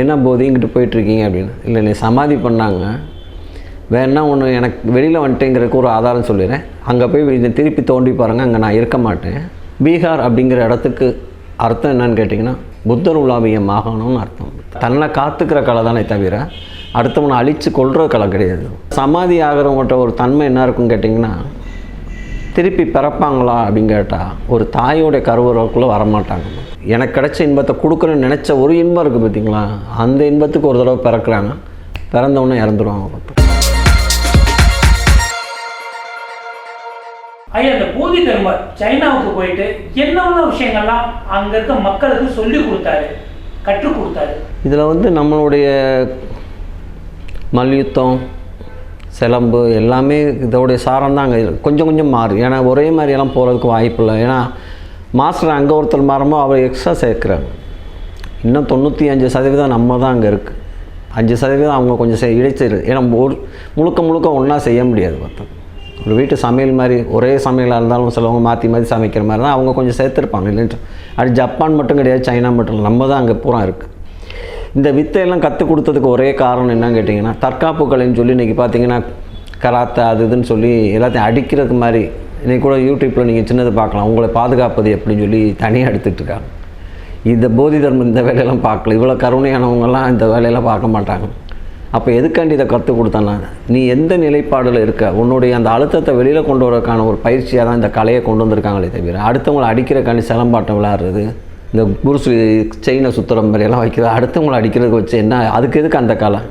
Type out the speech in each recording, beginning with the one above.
என்ன போதிங்கிட்டு போயிட்டுருக்கீங்க அப்படின்னு. இல்லை நீ சமாதி பண்ணாங்க. வேணா ஒன்று எனக்கு வெளியில் வந்துட்டேங்கிறதுக்கு ஒரு ஆதாரம் சொல்லிடுறேன். அங்கே போய் இதை திருப்பி தோண்டி பாருங்கள் அங்கே நான் இருக்க மாட்டேன். பீகார் அப்படிங்கிற இடத்துக்கு அர்த்தம் என்னன்னு கேட்டிங்கன்னா புத்தர் உலாவிய மாகாணம்னு அர்த்தம். தன்னை காத்துக்கிற கலை தானே தவிர அடுத்தவனை அழித்து கொள்கிற கலை கிடையாது. சமாதி ஆகிறவங்கள்ட்ட ஒரு தன்மை என்ன இருக்குன்னு கேட்டிங்கன்னா திருப்பி பிறப்பாங்களா அப்படின்னு கேட்டால் ஒரு தாயோடைய கருவுறவுக்குள்ளே வரமாட்டாங்க. எனக்கு கிடைச்ச இன்பத்தை கொடுக்குறேன்னு நினச்ச ஒரு இன்பம் இருக்குது பார்த்தீங்களா அந்த இன்பத்துக்கு ஒரு தடவை பிறக்கிறாங்க பிறந்தவொடனே இறந்துருவாங்க ஐயா இந்த போதி தர்மர் சைனாவுக்கு போயிட்டு என்னென்ன விஷயங்கள்லாம் அங்க இருக்க மக்களுக்கு சொல்லி கொடுத்தாரு கற்றுக் கொடுத்தாரு? இதில் வந்து நம்மளுடைய மல்யுத்தம் சிலம்பு எல்லாமே இதோடைய சாரம் தான் அங்கே கொஞ்சம் கொஞ்சம் மாறும் ஏன்னா ஒரே மாதிரியெல்லாம் போகிறதுக்கு வாய்ப்பு இல்லை ஏன்னா மாஸ்டர் அங்கே ஒருத்தர் மாறமோ அவர் எக்ஸ்ட்ரா சேர்க்குறாங்க. இன்னும் தொண்ணூற்றி அஞ்சு சதவீதம் நம்ம தான் அங்கே இருக்குது அஞ்சு சதவீதம் அவங்க கொஞ்சம் செய் இழைச்சிரு ஏன்னா ஒரு முழுக்க முழுக்க ஒன்றா செய்ய முடியாது மொத்தம் ஒரு வீட்டு சமையல் மாதிரி ஒரே சமையலாக இருந்தாலும் சிலவங்க மாற்றி மாற்றி சமைக்கிற மாதிரி தான் அவங்க கொஞ்சம் சேர்த்துருப்பாங்க இல்லைன்ட்டு அது ஜப்பான் மட்டும் கிடையாது சைனா மட்டும் இல்லை நம்ம தான் அங்கே பூரா இருக்குது இந்த வித்தையெல்லாம் கற்றுக் கொடுத்ததுக்கு ஒரே காரணம் என்னன்னு கேட்டிங்கன்னா தற்காப்பு கலைன்னு சொல்லி இன்றைக்கி பார்த்தீங்கன்னா கராத்தே அது இதுன்னு சொல்லி எல்லாத்தையும் அடிக்கிறதுக்கு மாதிரி இன்றைக்கி கூட யூடியூப்பில் நீங்கள் சின்னது பார்க்கலாம். உங்களை பாதுகாப்பது எப்படின்னு சொல்லி தனியாக எடுத்துகிட்ருக்காங்க இந்த போதி தர்மம் இந்த வேலையெல்லாம் பார்க்கல. இவ்வளோ கருணையானவங்கெல்லாம் இந்த வேலையெல்லாம் பார்க்க மாட்டாங்க. அப்போ எதுக்காண்டி இதை கற்றுக் கொடுத்தேன்னா நீ எந்த நிலைப்பாடில் இருக்க? உன்னுடைய அந்த அழுத்தத்தை வெளியில் கொண்டு வரக்கான ஒரு பயிற்சியாக தான் இந்த கலையை கொண்டு வந்திருக்காங்களே தவிர அடுத்தவங்களை அடிக்கிறக்காண்டி சிலம்பாட்டம் விளையாடுறது இந்த குருசு செயினை சுற்றுற மாதிரியெல்லாம் வைக்கிறது அடுத்தவங்களை அடிக்கிறதுக்கு வச்சு என்ன அதுக்கு எதுக்கு அந்த கலை?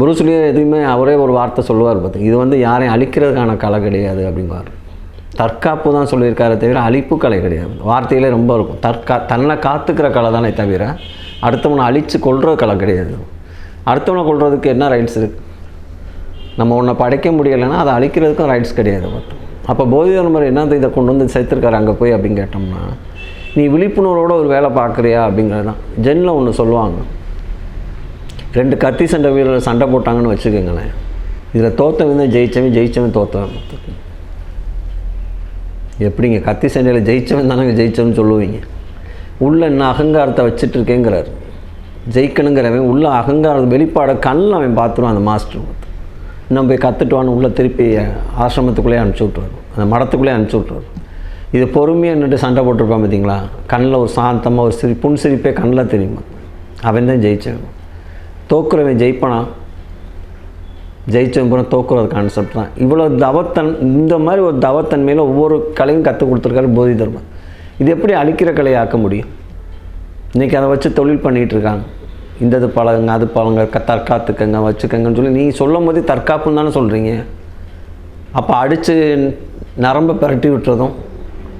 புருஸ்லியே எதுவுமே அவரே ஒரு வார்த்தை சொல்லுவார் பார்த்து. இது வந்து யாரையும் அழிக்கிறதுக்கான கலை கிடையாது அப்படிம்பார். தற்காப்பு தான் சொல்லியிருக்காரு தவிர அழிப்பு கலை கிடையாது. வார்த்தையிலே ரொம்ப இருக்கும். தற்கா தன்னை காத்துக்கிற கலை தானே தவிர அடுத்தவனை அழித்து கொள்கிற கலை கிடையாது. அடுத்தவனை கொள்றதுக்கு என்ன ரைட்ஸ் இருக்குது நம்ம ஒன்றை படைக்க முடியலைன்னா அதை அழிக்கிறதுக்கும் ரைட்ஸ் கிடையாது மட்டும் அப்போ போதி தர்மர் என்ன இதை கொண்டு வந்து சேர்த்துருக்காரு அங்கே போய் அப்படின்னு கேட்டோம்னா நீ விழிப்புணர்வோட ஒரு வேலை பார்க்குறியா அப்படிங்கிறது தான். ஜென்னில் ஒன்று சொல்லுவாங்க. ரெண்டு கத்தி சண்டை வீரர் சண்டை போட்டாங்கன்னு வச்சுக்கோங்களேன். இதில் தோத்தவன் தான் ஜெயித்தவன் ஜெயிச்சவன் தோத்தவன். எப்படிங்க? கத்தி சண்டையில் ஜெயிச்சவன் தானே ஜெயிச்சவன் சொல்லுவீங்க. உள்ள என்ன அகங்காரத்தை வச்சுட்டு இருக்கேங்கிறார் ஜெயிக்கணுங்கிறவன் உள்ள அகங்காரம் வெளிப்பாடை கண்ணில் அவன் பார்த்துருவான் அந்த மாஸ்டர். இன்னும் போய் கற்றுட்டுவான்னு உள்ளே திருப்பி ஆசிரமத்துக்குள்ளேயே அனுப்பிச்சி விட்ருவார் அந்த மடத்துக்குள்ளேயே அனுப்பிச்சி விட்ருவார் இது பொறுமையாக நின்றுட்டு சண்டை போட்டிருப்பான் பார்த்தீங்களா கண்ணில் ஒரு சாந்தமாக ஒரு சிரி புன் சிரிப்பே கண்ணில் தெரியுமா. அவன் தான் ஜெயிச்சவன். தோக்குறவன் ஜெயிப்பானா? ஜெயிச்சவன் பூரா தோக்குறது கான்செப்ட் தான். இவ்வளோ தவத்தன் இந்த மாதிரி ஒரு தவத்தன்மையில் ஒவ்வொரு கலையும் கற்றுக் கொடுத்துருக்காரு போதி தர்மம் இது எப்படி அழிக்கிற கலையை ஆக்க முடியும்? இன்றைக்கி அதை வச்சு தொழில் பண்ணிகிட்டு இருக்காங்க. இந்த இது பழகுங்க அது பழங்க க தற்காத்துக்கங்க வச்சுக்கங்கன்னு சொல்லி நீங்கள் சொல்லும் போதே தற்காப்புன்னு தானே சொல்கிறீங்க அப்போ அடித்து நரம்பை பரட்டி விட்டுறதும்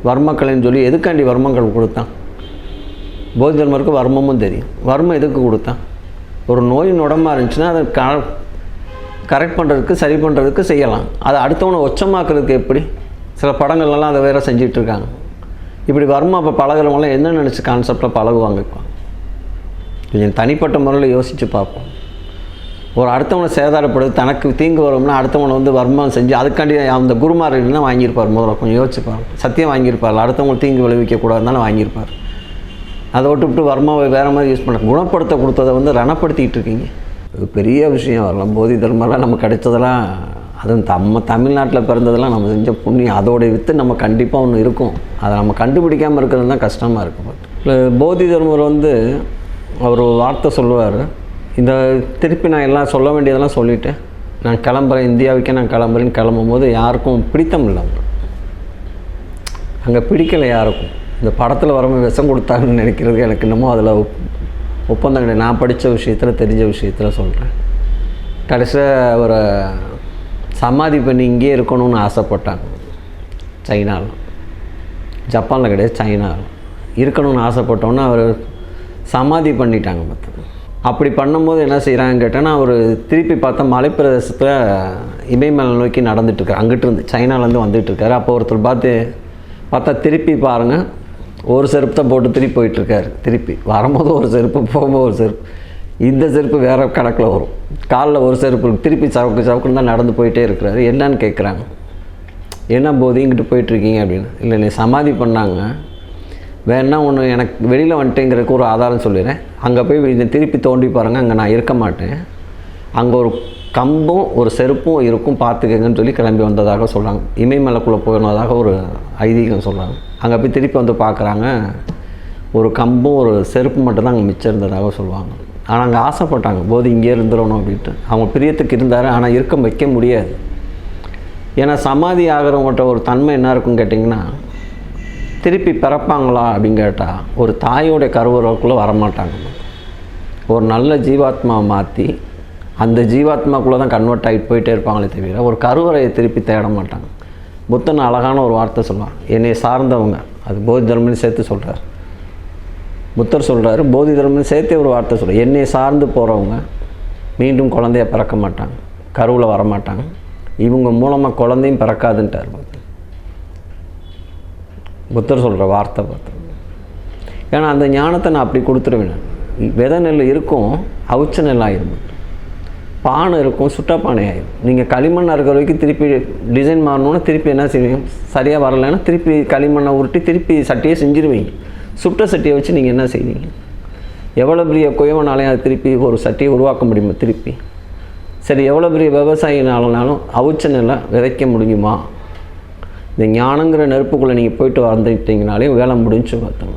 வர்மக்கலைன்னு சொல்லி எதுக்காண்டி வர்மங்கள் கொடுத்தான்? போதி தர்மருக்கு வர்மமும் தெரியும். வர்மம் எதுக்கு கொடுத்தான்? ஒரு நோய் நுடமாக இருந்துச்சுன்னா அதை க கரெக்ட் பண்ணுறதுக்கு சரி பண்ணுறதுக்கு செய்யலாம். அதை அடுத்தவனை ஒச்சமாக்குறதுக்கு எப்படி? சில படங்கள்லாம் அதை வேறு செஞ்சிட்டு இருக்காங்க இப்படி வருமா இப்போ பழகிறவங்களாம் என்ன நினச்சி கான்செப்டில் பழகுவாங்க இப்போ? கொஞ்சம் தனிப்பட்ட முறையில் யோசித்து பார்ப்போம். ஒரு அடுத்தவனை சேதாரப்படுது தனக்கு தீங்கு வரும்னா அடுத்தவனை வந்து வர்மம் செஞ்சு அதுக்காண்டி அந்த குருமார் இருந்தால் வாங்கியிருப்பார் முதல்ல. கொஞ்சம் யோசிச்சுப்பார் சத்தியம் வாங்கியிருப்பார் அடுத்தவங்களுக்கு தீங்கு விளைவிக்கக்கூடாதுனால வாங்கியிருப்பார். அதை விட்டு விட்டு வர்மாவை வேறு மாதிரி யூஸ் பண்ண குணப்படுத்த கொடுத்ததை வந்து ரணப்படுத்திக்கிட்டு இருக்கீங்க. இது பெரிய விஷயம். வரலாம் போதி தர்மெல்லாம் நம்ம கிடைச்சதெல்லாம் அதுவும் நம்ம தமிழ்நாட்டில் பிறந்ததெல்லாம் நம்ம செஞ்ச புண்ணியம் அதோடைய வித்து நம்ம கண்டிப்பாக ஒன்று இருக்கும். அதை நம்ம கண்டுபிடிக்காமல் இருக்கிறது தான் கஷ்டமாக இருக்கும் இல்லை போதி தர்மர் வந்து அவர் ஒரு வார்த்தை சொல்லுவார். இந்த திருப்பி நான் எல்லாம் சொல்ல வேண்டியதெல்லாம் சொல்லிட்டேன். நான் கிளம்புறேன் இந்தியாவுக்கே நான் கிளம்புறேன்னு கிளம்பும் போது யாருக்கும் பிடித்தம் இல்லை அங்கே பிடிக்கலை யாருக்கும். இந்த படத்தில் வரவங்க விஷம் கொடுத்தாங்கன்னு நினைக்கிறது எனக்கு இன்னமும் அதில் ஒப்- ஒப்பந்தம் கிடையாது. நான் படித்த விஷயத்தில் தெரிஞ்ச விஷயத்தில் சொல்கிறேன் கடைசியாக அவரை சமாதி பண்ணி இங்கேயே இருக்கணும்னு ஆசைப்பட்டாங்க. சைனாவில் ஜப்பானில் கிடையாது சைனாவில் இருக்கணும்னு ஆசைப்பட்டோன்னே அவர் சமாதி பண்ணிட்டாங்க பார்த்து அப்படி பண்ணும்போது என்ன செய்கிறாங்கன்னு கேட்டேன்னா அவர் திருப்பி பார்த்தா மலைப்பிரதேசத்தில் இமயமலை நோக்கி நடந்துட்டுருக்காரு அங்கிட்டு இருந்து சைனாலேருந்து வந்துட்டுருக்காரு அப்போ ஒருத்தர் பார்த்து பார்த்தா திருப்பி பாருங்கள் ஒரு செருப்பு தான் போட்டு திருப்பி போயிட்டுருக்காரு. திருப்பி. வரும்போது ஒரு செருப்பு போகும்போது ஒரு செருப்பு. இந்த செருப்பு வேறு கணக்கில் வரும். காலில் ஒரு செருப்பு திருப்பி சவுக்கு சவுக்குன்னு தான் நடந்து போயிட்டே இருக்கிறாரு. என்னன்னு கேட்குறாங்க என்ன போது? இங்கிட்டு போயிட்டுருக்கீங்க அப்படின்னு. இல்லை நீ சமாதி பண்ணாங்க. வேணா ஒன்று எனக்கு வெளியில் வந்துட்டேங்கிறதுக்கு ஒரு ஆதாரம் சொல்லிடுறேன். அங்கே போய் இதை திருப்பி தோண்டி பாருங்கள் அங்கே நான் இருக்க மாட்டேன். அங்கே ஒரு கம்பும் ஒரு செருப்பும் இருக்கும். பார்த்துக்கங்கன்னு சொல்லி கிளம்பி வந்ததாக சொல்கிறாங்க இமயமலைக்குள்ளே போனதாக ஒரு ஐதீகம் சொல்கிறாங்க அங்கே போய் திருப்பி வந்து பார்க்குறாங்க. ஒரு கம்பும் ஒரு செருப்பு மட்டும்தான் அங்கே மிச்சம் இருந்ததாக சொல்லுவாங்க. ஆனால் அங்கே ஆசைப்பட்டாங்க. போது இங்கே இருந்துடணும் அப்படின்ட்டு. அவங்க பிரியத்துக்கு இருந்தார். ஆனால் இருக்க வைக்க முடியாது. ஏன்னா சமாதி ஆகிறவங்கள்ட்ட ஒரு தன்மை என்ன இருக்குன்னு கேட்டிங்கன்னா திருப்பி பிறப்பாங்களா அப்படின்னு கேட்டால் ஒரு தாயோடைய கருவறைக்குள்ளே வரமாட்டாங்க. ஒரு நல்ல ஜீவாத்மாவை மாற்றி அந்த ஜீவாத்மாக்குள்ளே தான் கன்வெர்ட் ஆகிட்டு போயிட்டே இருப்பாங்களே தவிர ஒரு கருவறையை திருப்பி தேட மாட்டாங்க. புத்தன் அழகான ஒரு வார்த்தை சொல்லுவான். என்னை சார்ந்தவங்க அது போதி தர்மன்னு சேர்த்து சொல்கிறார் புத்தர் சொல்கிறாரு போதி தர்மம்னு சேர்த்தே ஒரு வார்த்தை சொல்கிறார் என்னை சார்ந்து போகிறவங்க மீண்டும் குழந்தைய பிறக்க மாட்டாங்க. கருவில் வர மாட்டாங்க இவங்க மூலமாக குழந்தையும் பிறக்காதுன்ட்டார் புத்தர். புத்தர் சொல்கிற வார்த்தை பார்த்து. ஏன்னா அந்த ஞானத்தை நான் அப்படி கொடுத்துருவேன். விதை நெல் இருக்கும் அவுச்ச நெல் ஆயிரும். பானை இருக்கும் சுட்ட பானை நீங்கள் களிமண் இருக்கிற வரைக்கும் திருப்பி டிசைன் மாறணும்னா திருப்பி என்ன செய்வீங்க? சரியாக வரலைன்னா திருப்பி களிமண்ணை உருட்டி திருப்பி சட்டியை செஞ்சிருவீங்க. சுட்ட சட்டியை வச்சு நீங்கள் என்ன செய்வீங்க? எவ்வளோ பெரிய குயவனாலையும் அது திருப்பி ஒரு சட்டியை உருவாக்க முடியுமா திருப்பி? சரி எவ்வளோ பெரிய விவசாயினாலனாலும் அவிச்ச நெல்லை விதைக்க முடியுமா? இந்த ஞானங்கிற நெருப்புக்குள்ளே நீங்கள் போயிட்டு வந்துட்டீங்கனாலே வேலை முடிஞ்சு பார்த்தோம்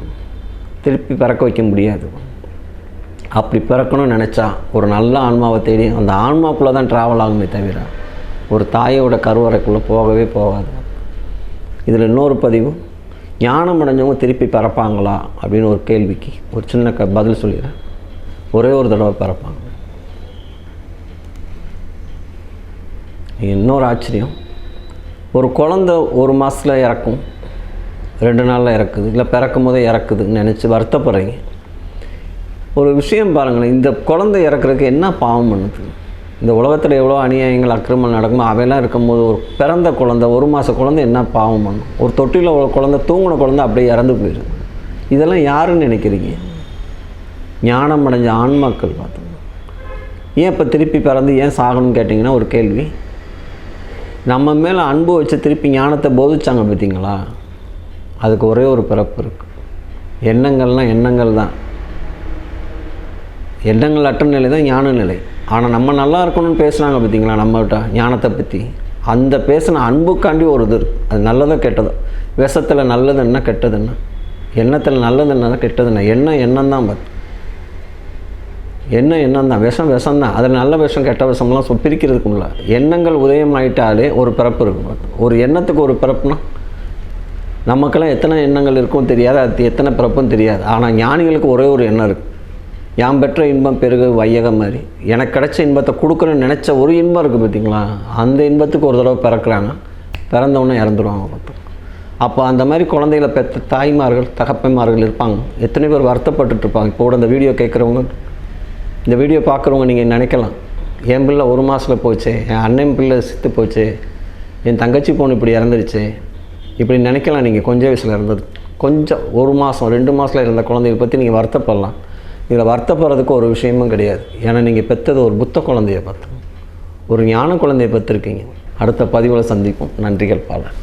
திருப்பி பறக்க வைக்க முடியாது. அப்படி பிறக்கணும்னு நினச்சா ஒரு நல்ல ஆன்மாவை தேடி அந்த ஆன்மாக்குள்ளே தான் ட்ராவல் ஆகுமே தவிர ஒரு தாயோட கருவறைக்குள்ளே போகவே போகாது. இதில் இன்னொரு பதிவு ஞானம் அடைஞ்சவங்க திருப்பி பிறப்பாங்களா அப்படின்னு ஒரு கேள்விக்கு ஒரு சின்ன க பதில் சொல்லிடுறேன். ஒரே ஒரு தடவை பிறப்பாங்க. இன்னொரு ஆச்சரியம் ஒரு குழந்த ஒரு மாதத்தில் இறக்கும் ரெண்டு நாளில் இறக்குது இல்லை பிறக்கும் போதே இறக்குதுன்னு நினச்சி வருத்தப்படுறீங்க. ஒரு விஷயம் பாருங்களேன் இந்த குழந்தை இறக்குறதுக்கு என்ன பாவம் பண்ணுது? இந்த உலகத்தில் எவ்வளோ அநியாயங்கள் அக்கிரமம் நடக்குமோ அவையெல்லாம் இருக்கும்போது ஒரு பிறந்த குழந்தை ஒரு மாத குழந்தை என்ன பாவம் பண்ணும்? ஒரு தொட்டியில் ஒரு குழந்தை தூங்கின குழந்தை அப்படியே இறந்து போயிடும் இதெல்லாம் யாருன்னு நினைக்கிறீங்க? ஞானம் அடைஞ்ச ஆன்மாக்கள் பார்த்தோம் ஏன் இப்போ திருப்பி பிறந்து ஏன் சாகணும்னு கேட்டிங்கன்னா ஒரு கேள்வி. நம்ம மேலே அன்பு வச்சு திருப்பி ஞானத்தை போதிச்சாங்க பார்த்தீங்களா? அதுக்கு ஒரே ஒரு பிறப்பு இருக்குது எண்ணங்கள்லாம் எண்ணங்கள் தான் எண்ணங்கள் அற்ற நிலை தான் ஞான நிலை. ஆனால் நம்ம நல்லா இருக்கணும்னு பேசுகிறாங்க பார்த்தீங்களா நம்மகிட்ட ஞானத்தை பற்றி அந்த பேசின அன்புக்காண்டி ஒரு இது அது நல்லதோ கெட்டதோ? விஷத்தில் நல்லது என்ன கெட்டது என்ன? எண்ணத்தில் நல்லது என்ன கெட்டது என்ன? எண்ணம் எண்ணம் தான் பார்த்து எண்ணம் எண்ணம் தான் விஷம் விஷம் தான் அதில் நல்ல விஷம் கெட்ட விஷம்லாம் சொல் பிரிக்கிறதுக்கு எண்ணங்கள் உதயம் ஆயிட்டாலே ஒரு பிறப்பு இருக்கும் ஒரு எண்ணத்துக்கு ஒரு பிறப்புனா? நமக்கெல்லாம் எத்தனை எண்ணங்கள் இருக்கும் தெரியாது. அது எத்தனை பிறப்பும் தெரியாது. ஆனால் ஞானிகளுக்கு ஒரே ஒரு எண்ணம் இருக்குது யாம் பெற்ற இன்பம் பெருகு வையகம் மாதிரி. எனக்கு கிடைச்ச இன்பத்தை கொடுக்குறேன்னு நினச்ச ஒரு இன்பம் இருக்குது பார்த்தீங்களா அந்த இன்பத்துக்கு ஒரு தடவை பிறக்கிறாங்க பிறந்தவொன்னே இறந்துடுவாங்க அப்போ அந்த மாதிரி குழந்தைகளை பெற்ற தாய்மார்கள் தகப்பன்மார்கள் இருப்பாங்க. எத்தனை பேர் வருத்தப்பட்டுட்டு இருப்பாங்க. இப்போ கூட இந்த வீடியோ கேட்குறவங்க இந்த வீடியோ பார்க்குறவங்க நீங்கள் நினைக்கலாம். என் பிள்ளை ஒரு மாதத்தில் போச்சு என் அண்ணன் பிள்ளை செத்து போச்சு என் தங்கச்சி பொண்ணு இப்படி இறந்துருச்சு இப்படி நினைக்கலாம் நீங்கள் கொஞ்சம் வயசில் இருந்தது கொஞ்சம் ஒரு மாதம் ரெண்டு மாதத்தில் இருந்த குழந்தைய பற்றி நீங்கள் வருத்தப்படலாம். இதில் வருத்தப்படுறதுக்கு ஒரு விஷயமும் கிடையாது. ஏன்னா நீங்கள் பெற்றது ஒரு புத்த குழந்தைய பார்த்து. ஒரு ஞான குழந்தைய பெற்றிருக்கீங்க. அடுத்த பதிவில் சந்திப்போம். நன்றிகள் பாலன்.